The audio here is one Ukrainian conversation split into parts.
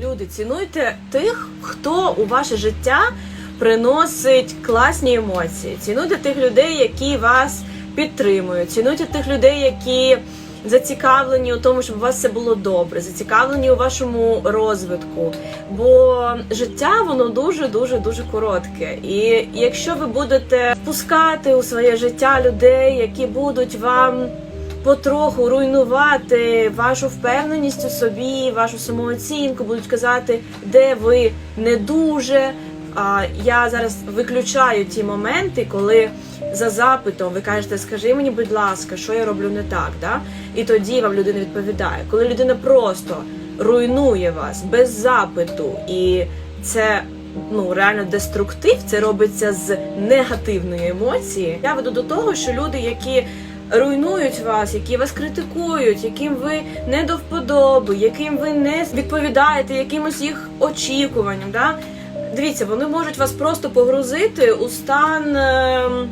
Люди, цінуйте тих, хто у ваше життя приносить класні емоції. Цінуйте тих людей, які вас підтримують. Цінуйте тих людей, які зацікавлені у тому, щоб у вас все було добре, зацікавлені у вашому розвитку. Бо життя воно дуже дуже дуже коротке. І якщо ви будете впускати у своє життя людей, які будуть вам потроху руйнувати вашу впевненість у собі, вашу самооцінку, будуть казати, де ви не дуже. А я зараз виключаю ті моменти, коли за запитом ви кажете, скажи мені, будь ласка, що я роблю не так, да? і тоді вам людина відповідає. Коли людина просто руйнує вас без запиту, і це ну реально деструктив, це робиться з негативної емоції. Я веду до того, що люди, які руйнують вас, які вас критикують, яким ви не до вподоби, яким ви не відповідаєте якимось їх очікуванням. Да? Дивіться, вони можуть вас просто погрузити у стан, ем,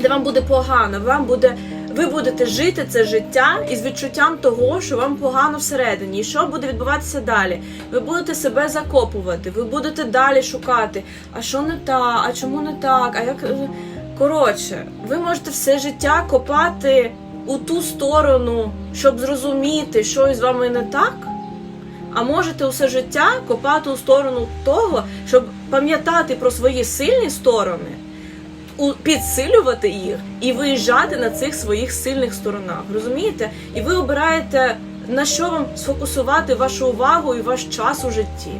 де вам буде погано. Вам буде, ви будете жити це життя із відчуттям того, що вам погано всередині. І що буде відбуватися далі? Ви будете себе закопувати, ви будете далі шукати. А що не так? А чому не так? А як е, коротше, ви можете все життя копати у ту сторону, щоб зрозуміти, що із вами не так. А можете усе життя копати у сторону того, щоб пам'ятати про свої сильні сторони, підсилювати їх і виїжджати на цих своїх сильних сторонах. Розумієте? І ви обираєте на що вам сфокусувати вашу увагу і ваш час у житті.